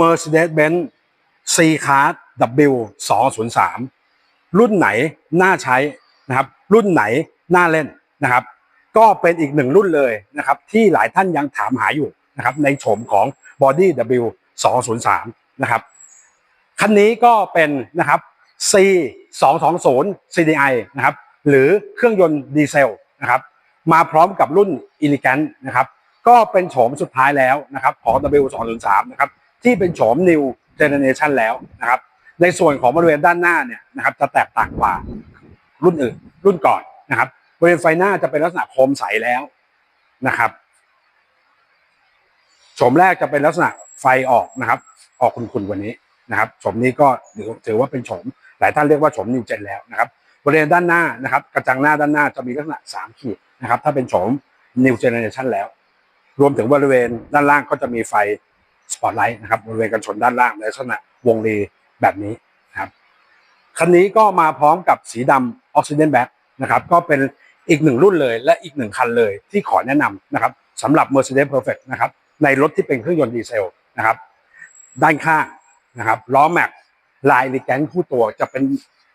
Mercedes-Benz C Class W 203 รุ่นไหนน่าใช้นะครับรุ่นไหนน่าเล่นนะครับ ก็เป็นอีกหนึ่งรุ่นเลยนะครับที่หลายท่านยังถามหาอยู่นะครับในโฉมของ Body W 203นะครับคันนี้ก็เป็นนะครับ C 220 CDI นะครับหรือเครื่องยนต์ดีเซลนะครับมาพร้อมกับรุ่น Elegant นะครับก็เป็นโฉมสุดท้ายแล้วนะครับของ W 203นะครับ ที่เป็นโฉม New Generation แล้วนะครับ ในส่วนของบริเวณด้านหน้าเนี่ยนะครับจะแตกต่างกว่ารุ่นอื่น รุ่นก่อนนะครับ บริเวณไฟหน้าจะเป็นลักษณะโคมใสแล้วนะครับโฉมแรกจะเป็นลักษณะไฟออกนะครับ ออกคุณๆกว่านี้นะครับโฉมนี้ก็ถือว่าเป็นโฉมหลายท่านเรียกว่าโฉมนิวเจนแล้วนะครับบริเวณด้านหน้านะครับ กระจังหน้าด้านหน้าจะมีลักษณะ3ขีดนะครับ ถ้าเป็นโฉม New Generation แล้ว รวมถึงบริเวณด้านล่างก็จะมีไฟ สปอตไลท์นะครับบริเวณกันชนด้านล่างในลักษณะวงรีแบบนี้นะครับคันนี้ก็มาพร้อมกับสีดำออกซิเดนแบ็กนะครับก็เป็นอีกหนึ่งรุ่นเลย และอีกหนึ่งคันเลยที่ขอแนะนำนะครับสำหรับ Mercedes Perfect นะครับในรถที่เป็นเครื่องยนต์ดีเซลนะครับด้านข้างนะครับล้อแม็กลายลิแกนคู่ตัวจะเป็น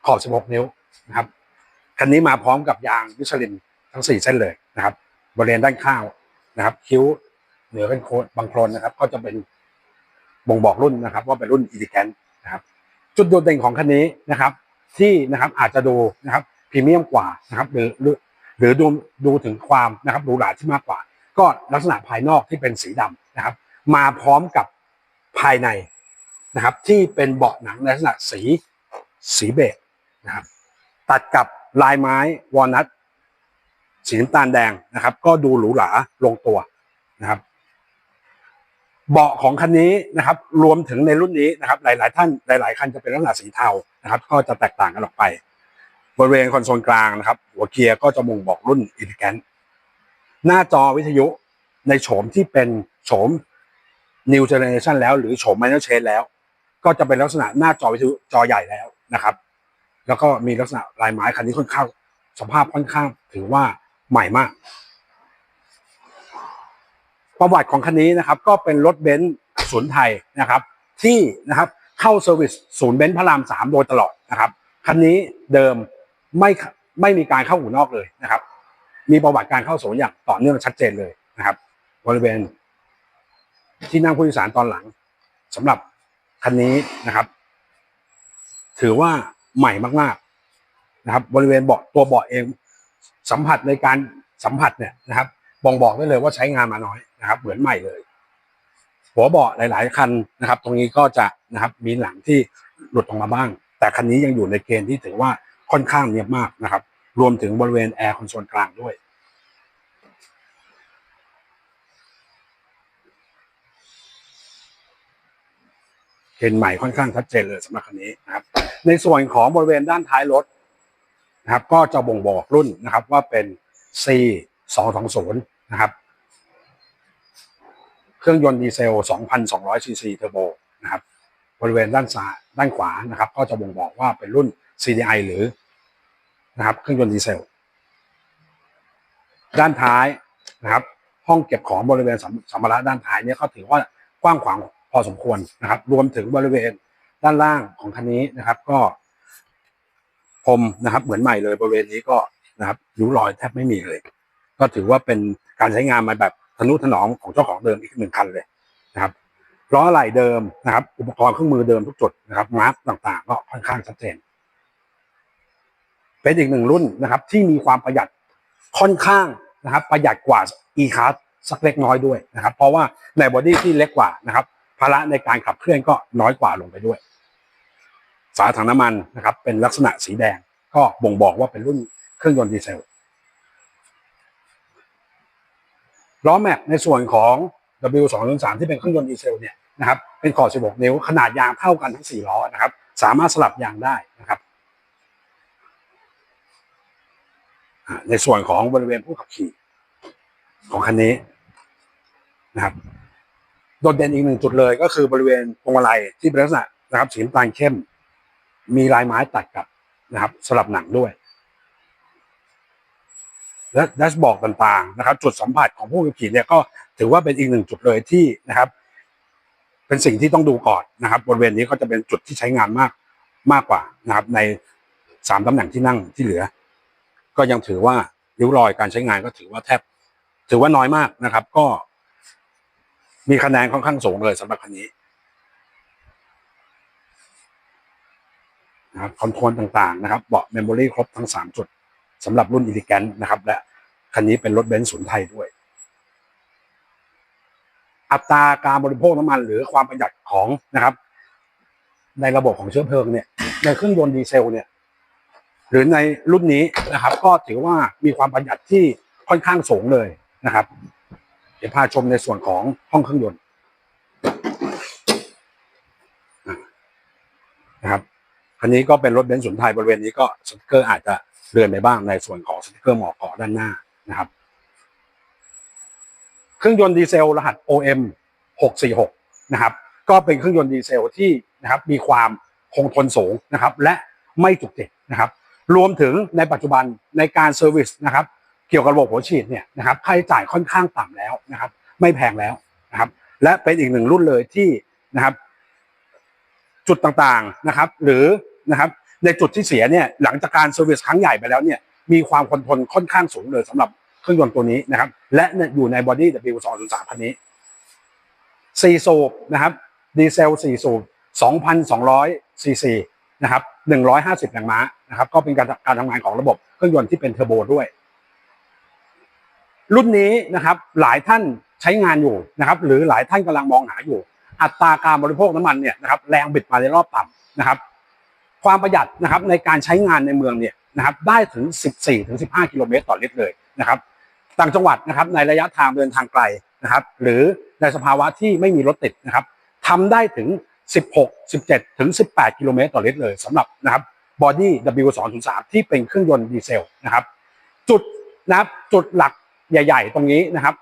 ขอบ 16 นิ้วนะครับคันนี้มาพร้อมกับยางมิชลินทั้ง 4 เส้นเลยนะครับ บริเวณด้านข้างนะครับ คิ้วเหนือเป็นโคนบางโคลนนะครับ ก็จะเป็น บ่งบอกรุ่นนะครับ ว่าเป็นรุ่นอีลิแกนนะครับจุดโดดเด่นของคันนี้นะครับ ที่นะครับอาจจะดูนะครับพรีเมียมกว่านะครับหรือหรือหรือดูดูถึงความนะครับหรูหราที่มากกว่า ก็ลักษณะภายนอกที่เป็นสีดำนะครับ มาพร้อมกับภายในนะครับ ที่เป็นเบาะหนังในลักษณะสีสีเบจนะครับ ตัดกับลายไม้วอลนัทสีน้ำตาลแดงนะครับ ก็ดูหรูหราลงตัวนะครับ เบาะของคันนี้นะครับรวมถึงในรุ่นนี้นะครับ หลาย ๆ ท่านหลาย ๆ คันจะเป็นลักษณะสีเทานะครับ ก็จะแตกต่างกันออกไป บริเวณคอนโซลกลางนะครับ หัวเกียร์ก็จะบ่งบอกรุ่นอิลิแกนหน้าจอวิทยุในโฉมที่เป็นโฉม New Generation แล้ว หรือโฉม Minor Change แล้ว ก็จะเป็นลักษณะหน้าจอวิทยุจอใหญ่แล้วนะครับ แล้วก็มีลักษณะลายไม้คันนี้ค่อนข้างสภาพค่อนข้างถือว่าใหม่มาก ประวัติของคันนี้นะครับก็เป็นรถเบนซ์ศูนย์ไทยนะครับที่นะครับเข้าเซอร์วิสศูนย์เบนซ์พระรามสามโดยตลอดนะครับคันนี้เดิมไม่ไม่มีการเข้าหูนอกเลยนะครับ มีประวัติการเข้าศูนย์อย่างต่อเนื่องชัดเจนเลยนะครับ บริเวณ ที่นั่งผู้โดยสารตอนหลังสำหรับคันนี้นะครับ ถือว่าใหม่มากๆนะครับ บริเวณเบาะตัวเบาะเอง สัมผัสในการสัมผัสเนี่ยนะครับ บ่งบอกได้เลยว่าใช้งานมาน้อยนะครับ เหมือนใหม่เลย หัวเบาะหลาย ๆ คันนะครับ ตรงนี้ก็จะนะครับมีหลังที่หลุดออกมาบ้าง แต่คันนี้ยังอยู่ในเกณฑ์ที่ถือว่าค่อนข้างเนียบมากนะครับ รวมถึงบริเวณแอร์คอนโซลกลางด้วยเห็นใหม่ค่อนข้างชัดเจนเลยสำหรับคันนี้นะครับ ในส่วนของบริเวณด้านท้ายรถนะครับ ก็จะบ่งบอกรุ่นนะครับว่าเป็น C 220 นะครับ เครื่องยนต์ดีเซล 2,200 ซีซีเทอร์โบนะครับ บริเวณด้านซ้ายด้านขวานะครับ ก็จะบ่งบอกว่าเป็นรุ่น CDI หรือนะครับ เครื่องยนต์ดีเซล ด้านท้ายนะครับ ห้องเก็บของบริเวณสัมสัมภาระด้านท้ายเนี่ยก็ถือว่ากว้างขวางพอสมควรนะครับ รวมถึงบริเวณด้านล่างของคันนี้นะครับ ก็พรมนะครับ เหมือนใหม่เลยบริเวณนี้ก็นะครับริ้วรอยแทบไม่มีเลย ก็ถือว่าเป็นการใช้งานมาแบบทนุถนอมของเจ้าของเดิมอีกหนึ่งคันเลยนะครับล้ออะไหล่เดิมนะครับ อุปกรณ์เครื่องมือเดิมทุกจุดนะครับมาร์กต่างๆ ก็ค่อนข้างชัดเจน เป็นอีกหนึ่งรุ่นนะครับ ที่มีความประหยัดค่อนข้างนะครับ ประหยัดกว่า e-card สักเล็กน้อยด้วยนะครับ เพราะว่าในบอดี้ที่เล็กกว่านะครับภาระในการขับเคลื่อนก็น้อยกว่าลงไปด้วย ฝาถังน้ำมันนะครับ เป็นลักษณะสีแดง ก็บ่งบอกว่าเป็นรุ่นเครื่องยนต์ดีเซล ล้อแม็กในส่วนของ W 2 0 3 ที่เป็นเครื่องยนต์ดีเซลเนี่ยนะครับเป็นขอบ 16 นิ้วขนาดยางเท่ากันทั้ง 4 ล้อนะครับ สามารถสลับยางได้นะครับ ในส่วนของบริเวณผู้ขับขี่ของคันนี้นะครับโดดเด่นอีกหนึ่งจุดเลยก็คือบริเวณพวงมาลัยที่เป็นลักษณะนะครับสีน้ำตาลเข้ม มีลายไม้ตัดกับนะครับสลับหนังด้วย และแดชบอร์ดต่างๆนะครับ จุดสัมผัสของผู้ขับขี่เนี่ยก็ถือว่าเป็นอีกหนึ่งจุดเลยที่นะครับ เป็นสิ่งที่ต้องดูก่อนนะครับ บริเวณนี้ก็จะเป็นจุดที่ใช้งานมากมากกว่านะครับ ในสามตำแหน่งที่นั่งที่เหลือ ก็ยังถือว่าริ้วรอยการใช้งานก็ถือว่าแทบ ถือว่าน้อยมากนะครับ ก็ มีคะแนนค่อนข้างสูงเลยสำหรับคันนี้นะครับคอนโทรลต่างๆ นะครับเบาะเมมโมรี่ครบทั้งสามจุด สำหรับรุ่นอิลิแกนนะครับ และคันนี้เป็นรถเบนซ์ศูนย์ไทยด้วย อัตราการบริโภคน้ำมันหรือความประหยัดของนะครับ ในระบบของเชื้อเพลิงเนี่ย ในเครื่องยนต์ดีเซลเนี่ย หรือในรุ่นนี้นะครับ ก็ถือว่ามีความประหยัดที่ค่อนข้างสูงเลยนะครับ เดี๋ยวพาชมในส่วนของห้องเครื่องยนต์นะครับ คันนี้ก็เป็นรถเบนซ์สุนย์ไทยบริเวณนี้ก็สติกเกอร์อาจจะเลือนไปบ้างในส่วนของสติกเกอร์หมอกเกาะด้านหน้านะครับ เครื่องยนต์ดีเซลรหัส OM 646นะครับ ก็เป็นเครื่องยนต์ดีเซลที่นะครับมีความคงทนสูงนะครับ และไม่จุกจิกนะครับ รวมถึงในปัจจุบันในการเซอร์วิสนะครับ เกี่ยวกับระบบหัวฉีดเนี่ยนะครับค่าใช้จ่ายค่อนข้างต่ำแล้วนะครับ ไม่แพงแล้วนะครับ และเป็นอีกหนึ่งรุ่นเลยที่นะครับ จุดต่างๆนะครับ หรือ นะครับ ในจุดที่เสียเนี่ยหลังจากการเซอร์วิสครั้งใหญ่ไปแล้วเนี่ยมีความคงทนค่อนข้างสูงเลยสำหรับเครื่องยนต์ตัวนี้นะครับ และอยู่ในบอดี้ W203 คันนี้4สูบนะครับดีเซล4สูบ2,200ซีซีนะครับ150แรงม้านะครับ ก็เป็นการการทำงานของระบบเครื่องยนต์ที่เป็นเทอร์โบด้วย รุ่นนี้นะครับหลายท่านใช้งานอยู่นะครับ หรือหลายท่านกำลังมองหาอยู่ อัตราการบริโภคน้ำมันเนี่ยนะครับแรงบิดมาในรอบต่ำนะครับ ความประหยัดนะครับในการใช้งานในเมืองเนี่ยนะครับได้ถึง 14ถึง15 กิโลเมตรต่อลิตรเลยนะครับต่างจังหวัดนะครับในระยะทางเดินทางไกลนะครับหรือในสภาวะที่ไม่มีรถติดนะครับทำได้ถึง 16 17 ถึง 18 กิโลเมตรต่อลิตรเลยสำหรับนะครับบอดี้ W203 ที่เป็นเครื่องยนต์ดีเซลนะครับจุดนะครับจุดหลักใหญ่ ๆ ตรงนี้นะครับ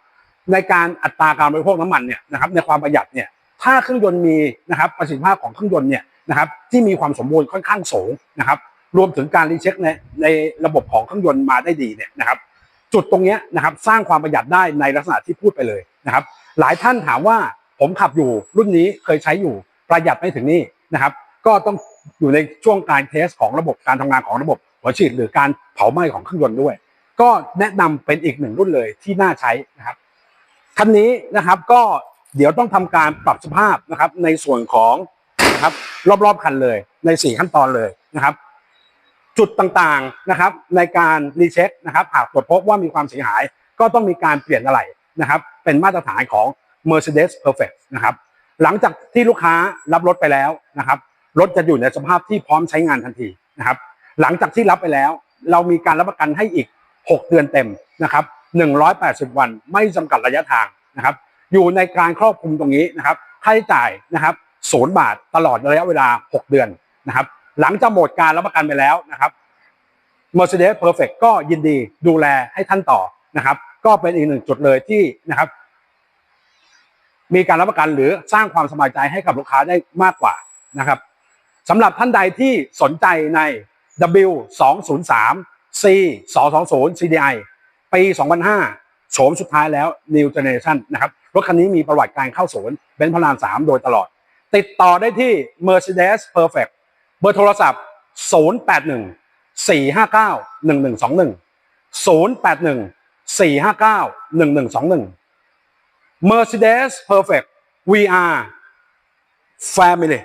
ในการอัตราการบริโภคน้ำมันเนี่ยนะครับในความประหยัดเนี่ยถ้าเครื่องยนต์มีนะครับประสิทธิภาพของเครื่องยนต์เนี่ย นะครับที่มีความสมบูรณ์ค่อนข้างสูงนะครับ รวมถึงการรีเช็คในในระบบของเครื่องยนต์มาได้ดีเนี่ยนะครับ จุดตรงนี้นะครับสร้างความประหยัดได้ในลักษณะที่พูดไปเลยนะครับ หลายท่านถามว่าผมขับอยู่รุ่นนี้เคยใช้อยู่ประหยัดไม่ถึงนี่นะครับ ก็ต้องอยู่ในช่วงการเทสของระบบการทำงานของระบบหัวฉีดหรือการเผาไหม้ของเครื่องยนต์ด้วย ก็แนะนำเป็นอีกหนึ่งรุ่นเลยที่น่าใช้นะครับคันนี้นะครับก็เดี๋ยวต้องทำการปรับสภาพนะครับในส่วนของ นะครับ รอบๆคันเลยใน4ขั้นตอนเลยนะครับ จุดต่างๆนะครับ ในการรีเช็คนะครับ หากตรวจพบว่ามีความเสียหาย ก็ต้องมีการเปลี่ยนอะไหล่นะครับ เป็นมาตรฐานของ Mercedes Perfect นะครับ หลังจากที่ลูกค้ารับรถไปแล้วนะครับรถจะอยู่ในสภาพที่พร้อมใช้งานทันทีนะครับ หลังจากที่รับไปแล้ว เรามีการรับประกันให้อีก 6 เดือนเต็มนะครับ180 วันไม่จำกัดระยะทางนะครับ อยู่ในการครอบคลุมตรงนี้นะครับค่าใช้จ่ายนะครับ ศูนย์บาทตลอดระยะเวลา 6 เดือนนะครับ หลังจากหมดการรับประกันไปแล้วนะครับ Mercedes Perfect ก็ยินดีดูแลให้ท่านต่อนะครับ ก็เป็นอีกหนึ่งจุดเลยที่นะครับ มีการรับประกันหรือสร้างความสบายใจให้กับลูกค้าได้มากกว่านะครับสำหรับท่านใดที่สนใจใน W 2 0 3 C 2 2 0 CDI ปี 2005 โฉมสุดท้ายแล้ว New Generation นะครับ รถคันนี้มีประวัติการเข้าศูนย์เป็นพระราม3โดยตลอด ติดต่อได้ที่ Mercedes Perfect เบอร์โทรศัพท์ 081 459 1121 081 459 1121 Mercedes Perfect VR Family